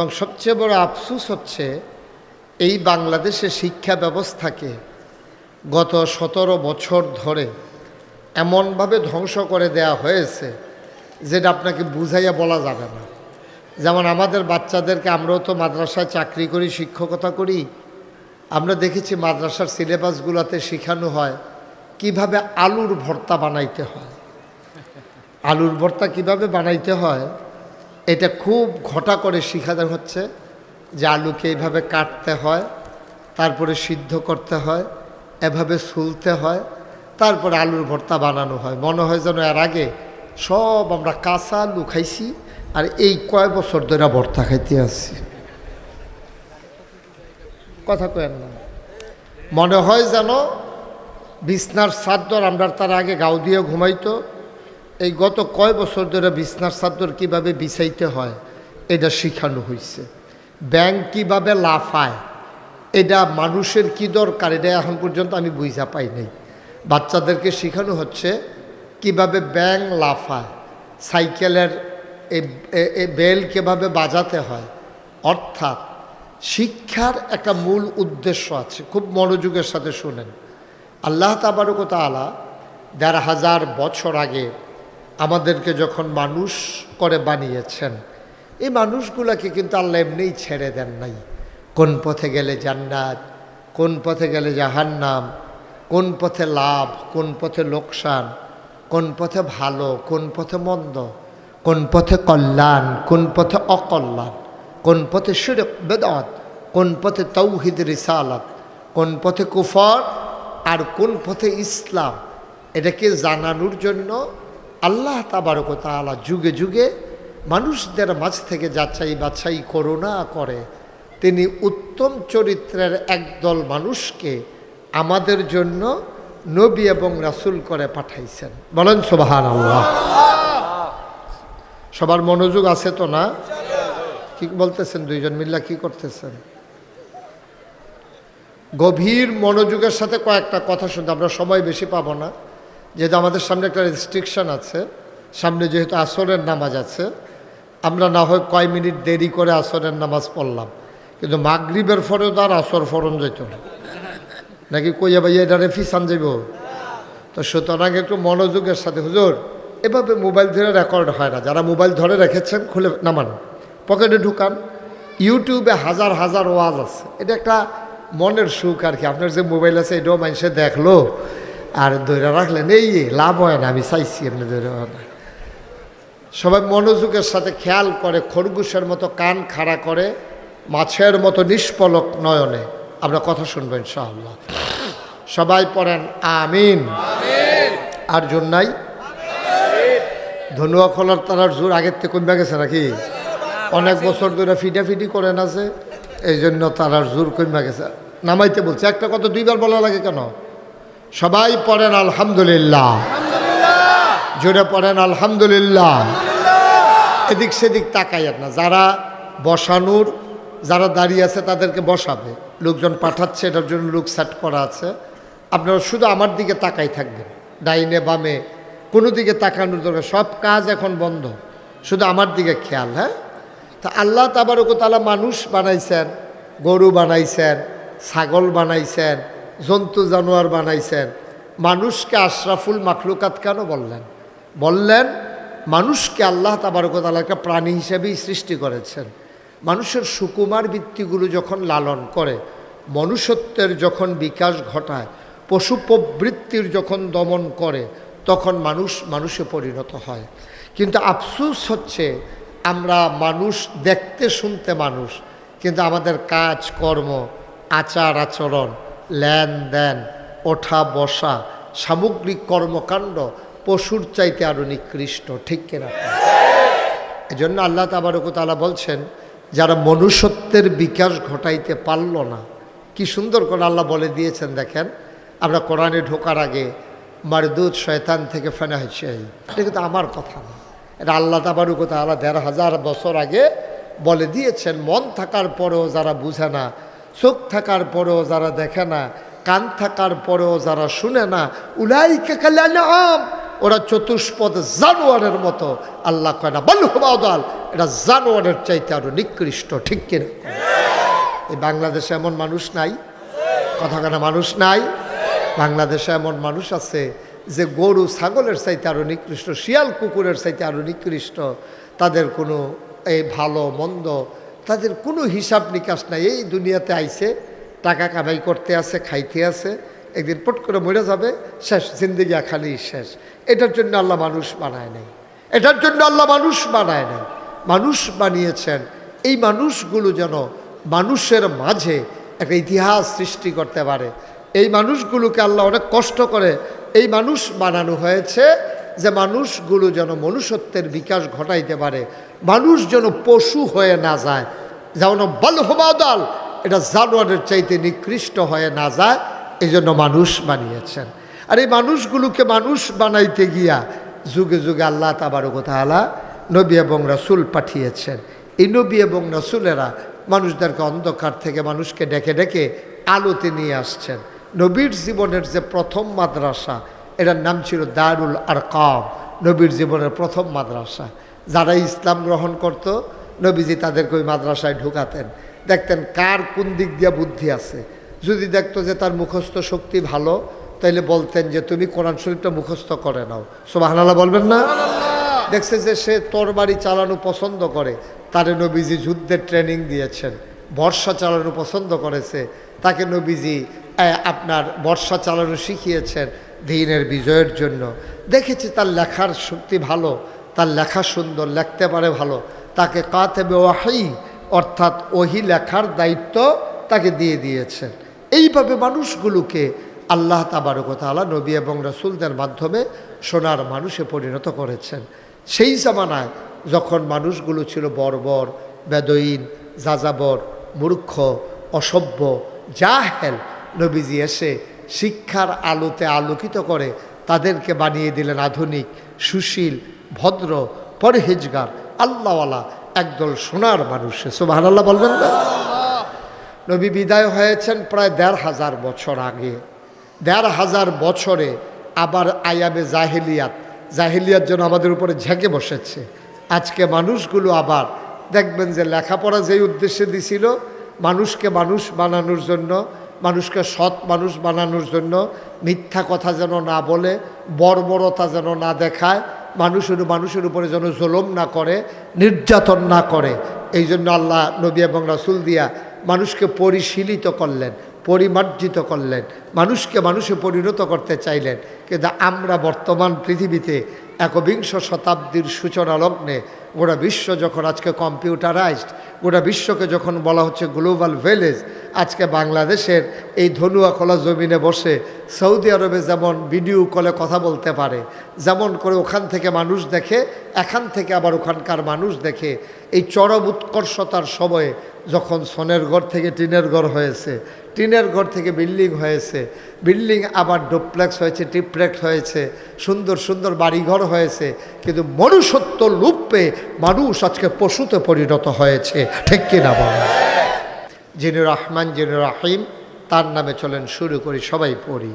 এবং সবচেয়ে বড় আফসুস হচ্ছে এই বাংলাদেশের শিক্ষা ব্যবস্থাকে গত সতেরো বছর ধরে এমনভাবে ধ্বংস করে দেয়া হয়েছে যেটা আপনাকে বুঝাইয়া বলা যাবে না। যেমন আমাদের বাচ্চাদেরকে আমরাও তো মাদ্রাসায় চাকরি করি, শিক্ষকতা করি। আমরা দেখেছি মাদ্রাসার সিলেবাসগুলোতে শেখানো হয় কীভাবে আলুর ভর্তা বানাইতে হয়। আলুর ভর্তা কীভাবে বানাইতে হয়? এটা খুব ঘটা করে শেখানো হচ্ছে যে আলুকে এইভাবে কাটতে হয়, তারপরে সিদ্ধ করতে হয়, এভাবে সুলতে হয়, তারপরে আলুর ভর্তা বানানো হয়। মনে হয় যেন এর আগে সব আমরা কাঁচা আলু খাইছি আর এই কয় বছর ধরে ভর্তা খাইতে আসছি। কথা কেন না। মনে হয় যেন বিছনার চাদর আমরা তার আগে গাও দিয়ে ঘুমাইতো এই গত কয় বছর ধরে বিছনার চাদর কীভাবে বিছাইতে হয়, এটা শিখানো হয়েছে ব্যাংক কীভাবে লাফায়, এটা মানুষের কি দরকার, এটা এখন পর্যন্ত আমি বুঝা পাই নাই। বাচ্চাদেরকে শেখানো হচ্ছে কীভাবে ব্যাং লাফায়, সাইকেলের বেল কীভাবে বাজাতে হয়। অর্থাৎ শিক্ষার একটা মূল উদ্দেশ্য আছে, খুব মনোযোগের সাথে শুনেন। আল্লাহ তাবারক তালা দেড় হাজার বছর আগে আমাদেরকে যখন মানুষ করে বানিয়েছেন এই মানুষগুলোকে কিন্তু আল্লাহ এমনিই ছেড়ে দেন নাই কোন পথে গেলে জান্নাত কোন পথে গেলে জাহান্নাম কোন পথে লাভ কোন পথে লোকসান কোন পথে ভালো কোন পথে মন্দ কোন পথে কল্যাণ কোন পথে অকল্যাণ কোন পথে শিরক বেদাত কোন পথে তৌহিদ রিসালাত কোন পথে কুফর আর কোন পথে ইসলাম এটাকে জানানোর জন্য আল্লাহ তাবারক তাআলা যুগে যুগে মানুষদের মাঝ থেকে যাচাই বাছাই করুণা করে। তিনি উত্তম চরিত্রের একদল মানুষকে আমাদের জন্য নবী এবং রাসুল করে পাঠাইছেন। বলেন সোবাহান আল্লাহ সবার মনোযোগ আছে তো না? কি বলতেছেন? দুইজন মিল্লা কি করতেছেন? গভীর মনোযোগের সাথে কয়েকটা কথা শুনতে, আমরা সময় বেশি পাবো না। যেহেতু আমাদের সামনে একটা রেস্ট্রিকশন আছে, সামনে যেহেতু আসরের নামাজ আছে, আমরা না হয় কয় মিনিট দেরি করে আসরের নামাজ পড়লাম, কিন্তু মাগরিবের ফরেও তো আর আসর ফরন যেত না। নাকি কইয়া ভাইয়া এটা রেফিসান যাইব তো সুতরাং একটু মনোযোগের সাথে, হুজুর, এভাবে মোবাইল ধরে রেকর্ড হয় না। যারা মোবাইল ধরে রেখেছেন, খুলে নামান। পকেটে ঢুকান। ইউটিউবে হাজার হাজার ওয়াজ আছে। এটা একটা মনের সুখ আর কি। আপনার যে মোবাইল আছে, এটাও মানুষে দেখল। আর ধরে রাখলেন এই লাভ হয় না আমি চাইছি এমনি ধরে হয় না। সবাই মনোযোগের সাথে খেয়াল করে খরগোশের মতো কান খাড়া করে মাছের মতো নিষ্পলক নয়নে। আমরা কথা শুনব ইনশাআল্লাহ। সবাই পড়েন আমিন। আর জোর নাই? ধনুয়া খোলার তারার জোর আগের থেকে কমে গেছে নাকি? অনেক বছর ধরে ফিটাফিটি করেন আছে এই জন্য তারার জোর কমে গেছে। নামাইতে বলছে একটা কথা দুইবার বলা লাগে কেন? সবাই পড়েন আলহামদুলিল্লাহ। জোরে পড়েন আলহামদুলিল্লাহ। এদিক সেদিক তাকাইয়েন না। যারা বসানোর, যারা দাঁড়িয়ে আছে তাদেরকে বসাবে। লোকজন পাঠাচ্ছে, এটার জন্য লোক সেট করা আছে। আপনারা শুধু আমার দিকে তাকাই থাকবেন। ডাইনে, বামে, কোনো দিকে তাকানোর দরকার। সব কাজ এখন বন্ধ। শুধু আমার দিকে খেয়াল হ্যাঁ? তা আল্লাহ তাবারক তালা মানুষ বানাইছেন, গরু বানাইছেন, ছাগল বানাইছেন জন্তু জানোয়ার বানাইছেন। মানুষকে আশরাফুল মাখলুকাত কেন বললেন? বললেন, মানুষকে আল্লাহ তাবারকতালা একটা প্রাণী হিসেবেই সৃষ্টি করেছেন। মানুষের সুকুমার বৃত্তিগুলো যখন লালন করে, মনুষ্যত্বের যখন বিকাশ ঘটায়, পশু প্রবৃত্তির যখন দমন করে, তখন মানুষ মানুষে পরিণত হয়। কিন্তু আফসুস হচ্ছে, আমরা মানুষ দেখতে শুনতে মানুষ, কিন্তু আমাদের কাজ, কর্ম, আচার, আচরণ লেনদেন, ওঠা, বসা, সামগ্রিক কর্মকাণ্ড, পশুর চাইতে আরও নিকৃষ্ট, ঠিক কিনা? এই জন্য আল্লাহ তাবারকতালা বলছেন, যারা মনুষ্যত্বের বিকাশ ঘটাইতে পারল না, কি সুন্দর করে আল্লাহ বলে দিয়েছেন দেখেন, আমরা কোরআনে ঢোকার আগে মারদুদ শয়তান থেকে ফেনা হয়েছে এটা কিন্তু আমার কথা না। এটা আল্লাহ তাবারকতালা দেড় হাজার বছর আগে বলে দিয়েছেন, মন থাকার পরেও যারা বুঝে না চোখ থাকার পরেও যারা দেখে না, কান থাকার পরেও যারা শুনে না উলাই ওরা চতুষ্পদ জানোয়ারের মতো। আল্লাহ কয় না বাল্যবাদাল এটা জানোয়ারের চাইতে আরও নিকৃষ্ট, ঠিক কিনা? এই বাংলাদেশে এমন মানুষ নাই কথা কেনা মানুষ নাই, বাংলাদেশে এমন মানুষ আছে যে গরু ছাগলের চাইতে আরও নিকৃষ্ট, শিয়াল কুকুরের চাইতে আরও নিকৃষ্ট। তাদের কোনো এই ভালো, মন্দ তাদের কোনো হিসাব নিকাশ নাই। এই দুনিয়াতে আইছে, টাকা কামাই করতে আছে, খাইতে আছে, একদিন পট করে মরে যাবে, শেষ জিন্দিগিয়া খালি শেষ। এটার জন্য আল্লাহ মানুষ বানায় নাই। এটার জন্য আল্লাহ মানুষ বানায় নাই। মানুষ বানিয়েছেন। এই মানুষগুলো যেন মানুষের মাঝে একটা ইতিহাস সৃষ্টি করতে পারে। এই মানুষগুলোকে আল্লাহ অনেক কষ্ট করে এই মানুষ বানানো হয়েছে যে মানুষগুলো যেন মনুষ্যত্বের বিকাশ ঘটাইতে পারে। মানুষ যেন পশু হয়ে না যায়। যেমন বলহবাদাল এটা জানোয়ারের চাইতে নিকৃষ্ট হয়ে না যায় এই জন্য মানুষ বানিয়েছেন। আর এই মানুষগুলোকে মানুষ বানাইতে গিয়া যুগে যুগে আল্লাহ তাবারকতালা নবী এবং রাসুল পাঠিয়েছেন। এই নবী এবং রাসুলেরা মানুষদেরকে অন্ধকার থেকে মানুষকে ডেকে ডেকে আলোতে নিয়ে আসছেন। নবীর জীবনের যে প্রথম মাদ্রাসা, এটার নাম ছিল দারুল আরকাম, নবীর জীবনের প্রথম মাদ্রাসা। যারা ইসলাম গ্রহণ করত নবীজি তাদেরকে ওই মাদ্রাসায় ঢুকাতেন। দেখতেন কার কোন দিক দিয়ে বুদ্ধি আছে। যদি দেখতো যে তার মুখস্থ শক্তি ভালো তাইলে বলতেন যে তুমি কোরআন শরীফটা মুখস্থ করে নাও। সোবাহানাল্লাহ বলবেন না? দেখছে যে সে তরবারি চালানো পছন্দ করে। তারে নবীজি যুদ্ধের ট্রেনিং দিয়েছেন। বর্ষা চালানো পছন্দ করেছে। তাকে নবীজি আপনার বর্ষা চালানো শিখিয়েছেন দিনের বিজয়ের জন্য। দেখেছি তার লেখার শক্তি ভালো তার লেখা সুন্দর লিখতে পারে ভালো। তাকে কাতেবে ওয়াহি, অর্থাৎ ওহি লেখার দায়িত্ব তাকে দিয়ে দিয়েছেন। এইভাবে মানুষগুলোকে আল্লাহ তাবারকতালা নবী এবং রসুলদের মাধ্যমে সোনার মানুষে পরিণত করেছেন। সেই জামানায় যখন মানুষগুলো ছিল বর্বর, বেদইন, যাযাবর, মূর্খ, অসভ্য, জাহেল, নবীজি এসে শিক্ষার আলোতে আলোকিত করে তাদেরকে বানিয়ে দিলেন আধুনিক, সুশীল, ভদ্র, পরহেজগার। আল্লাহওয়ালা একদল সোনার মানুষ সোভান আল্লাহ বলবেন না? নবী বিদায় হয়েছেন প্রায় দেড় হাজার বছর আগে। দেড় হাজার বছরে আবার আয়াবে জাহেলিয়াত জাহেলিয়াত যেন আমাদের উপরে ঝেঁকে বসেছে। আজকে মানুষগুলো আবার দেখবেন যে লেখাপড়া যেই উদ্দেশ্যে দিছিল, মানুষকে মানুষ বানানোর জন্য, মানুষকে সৎ মানুষ বানানোর জন্য, মিথ্যা কথা যেন না বলে, বর্বরতা যেন না দেখায় মানুষের মানুষের উপরে যেন জলম না করে, নির্যাতন না করে। এই জন্য আল্লাহ নবী এবং রাসুল দিয়া মানুষকে পরিশীলিত করলেন, পরিমার্জিত করলেন, মানুষকে মানুষে পরিণত করতে চাইলেন। কিন্তু আমরা বর্তমান পৃথিবীতে একবিংশ শতাব্দীর সূচনা লগ্নে গোটা বিশ্ব যখন আজকে কম্পিউটারাইজড গোটা বিশ্বকে যখন বলা হচ্ছে গ্লোবাল ভিলেজ আজকে বাংলাদেশের এই ধনুয়া খোলা জমিনে বসে সৌদি আরবে যেমন ভিডিও কলে কথা বলতে পারে, যেমন করে ওখান থেকে মানুষ দেখে, এখান থেকে আবার ওখানকার মানুষ দেখে, এই চরম উৎকর্ষতার সময়ে যখন সনের ঘর থেকে টিনের ঘর হয়েছে, টিনের ঘর থেকে বিল্ডিং হয়েছে, বিল্ডিং আবার ডোপ্লেক্স হয়েছে টিপ্লেক্স হয়েছে, সুন্দর সুন্দর বাড়িঘর হয়েছে, কিন্তু মনুষ্যত্ব লুপ্পে মানুষ আজকে পশুতে পরিণত হয়েছে। ঠিক কিনা বলেন? যিনি রহমান, যিনি রাহিম, তার নামে চলেন, শুরু করি, সবাই পড়ি।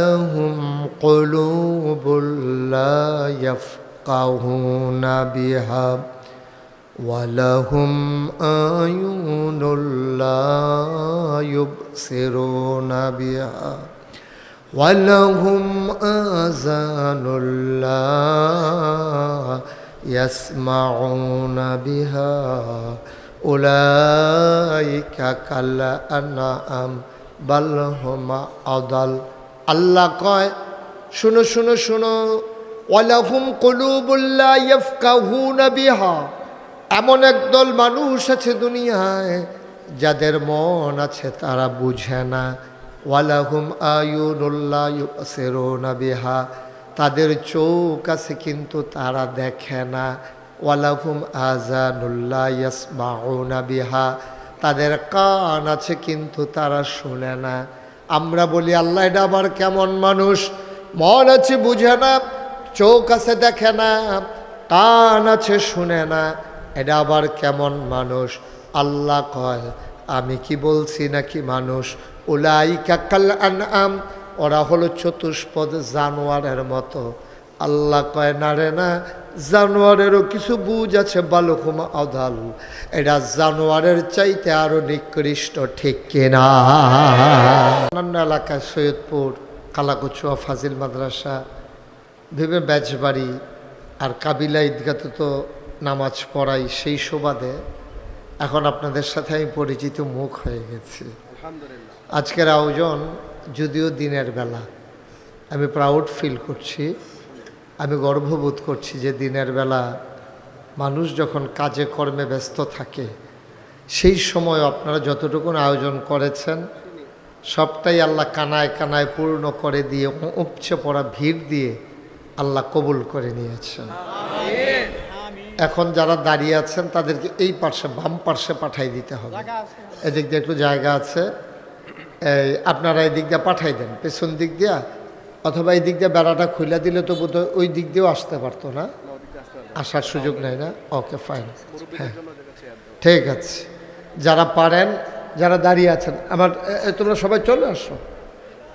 ولهم قلوب لا يفقهون بها ولهم أعين لا يبصرون بها ولهم آذان لا يسمعون بها أولئك كالأنعام بل هم أضل আল্লাহ কয়, শুনো শুনো শুনো, ওয়ালাহুম কলুবুল্লাহ ইয়াফকাহুনা বিহা। এমন একদল মানুষ আছে দুনিয়ায়, যাদের মন আছে তারা বুঝে না। ওয়ালাহুম আয়ুনুল্লাহ ইউবসিরুনা বিহা। তাদের চোখ আছে কিন্তু তারা দেখে না। ওয়ালাহুম আজানুল্লাহ ইয়াসমাউনা বিহা। তাদের কান আছে কিন্তু তারা শুনে না। আমরা বলি, আল্লাহ, এটা আবার কেমন মানুষ? মন আছে বুঝে না, চোখ আছে দেখে না, কান আছে শুনে না, এটা আবার কেমন মানুষ? আল্লাহ কয়, আমি কি বলছি নাকি মানুষ? ওলাই কাকাল আম ওরা হলো চতুষ্পদ জানোয়ারের মতো। আল্লাহ কয়, না রে, না, জানোয়ারেরও কিছু বুঝ আছে, বালুকুম আদাল এটা জানোয়ারের চাইতে আরও নিকৃষ্ট, ঠিক কিনা অন্যান্য এলাকায় সৈয়দপুর, কালাকুচুয়া, ফাজিল মাদ্রাসা ভেবে ব্যাচবাড়ি আর কাবিলা ঈদগাতে তো নামাজ পড়াই সেই সুবাদে এখন আপনাদের সাথে আমি পরিচিত মুখ হয়ে গেছি। আজকের আয়োজন যদিও দিনের বেলা। আমি প্রাউড ফিল করছি। আমি গর্ববোধ করছি যে দিনের বেলা মানুষ যখন কাজে কর্মে ব্যস্ত থাকে, সেই সময় আপনারা যতটুকুন আয়োজন করেছেন, সবটাই আল্লাহ কানায় কানায় পূর্ণ করে দিয়ে, উপচে পড়া ভিড় দিয়ে আল্লাহ কবুল করে নিয়েছেন। এখন যারা দাঁড়িয়ে আছেন, তাদেরকে এই পার্শ্বে, বাম পার্শ্বে পাঠাই দিতে হবে। এদিক দিয়ে একটু জায়গা আছে। আপনারা এই দিক দিয়ে পাঠাই দেন, পেছন দিক দিয়া অথবা এই দিক দিয়ে বেড়াটা খুলে দিলে তো বোধহয় ওই দিক দিয়েও আসতে পারতো না। আসার সুযোগ নেই না? ওকে ফাইন হ্যাঁ। ঠিক আছে। যারা পারেন, যারা দাঁড়িয়ে আছেন, আমার তোমরা সবাই চলে আসো।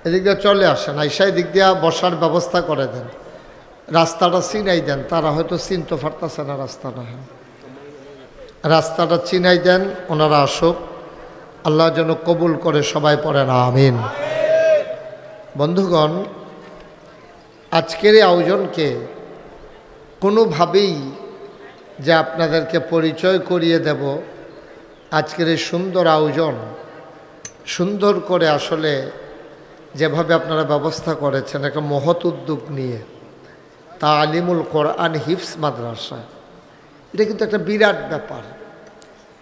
এদিক দিয়ে চলে আসেন। আইসা এদিক দিয়ে বসার ব্যবস্থা করে দেন। রাস্তাটা চিনাই দেন। তারা হয়তো চিনতে পারতেছে না রাস্তা না, হয়। রাস্তাটা চিনাই দেন, ওনারা আসুক। আল্লাহ যেন কবুল করে সবাই পড়েন, আমিন। বন্ধুগণ আজকের এই আয়োজনকে কোনোভাবেই যে আপনাদেরকে পরিচয় করিয়ে দেব, আজকের এই সুন্দর আয়োজন সুন্দর করে আসলে যেভাবে আপনারা ব্যবস্থা করেছেন, একটা মহৎ উদ্যোগ নিয়ে, তা আলিমুল কোরআন হিফস মাদ্রাসা। এটা কিন্তু একটা বিরাট ব্যাপার।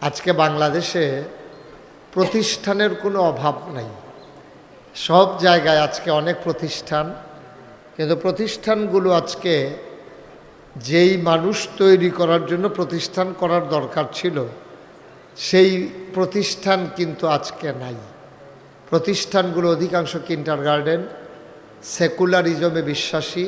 আজকে বাংলাদেশে প্রতিষ্ঠানের কোনো অভাব নাই। সব জায়গায় আজকে অনেক প্রতিষ্ঠান কিন্তু প্রতিষ্ঠানগুলো আজকে যেই মানুষ তৈরি করার জন্য প্রতিষ্ঠান করার দরকার ছিল, সেই প্রতিষ্ঠান কিন্তু আজকে নাই। প্রতিষ্ঠানগুলো অধিকাংশ কিন্টার গার্ডেন সেকুলারিজমে বিশ্বাসী।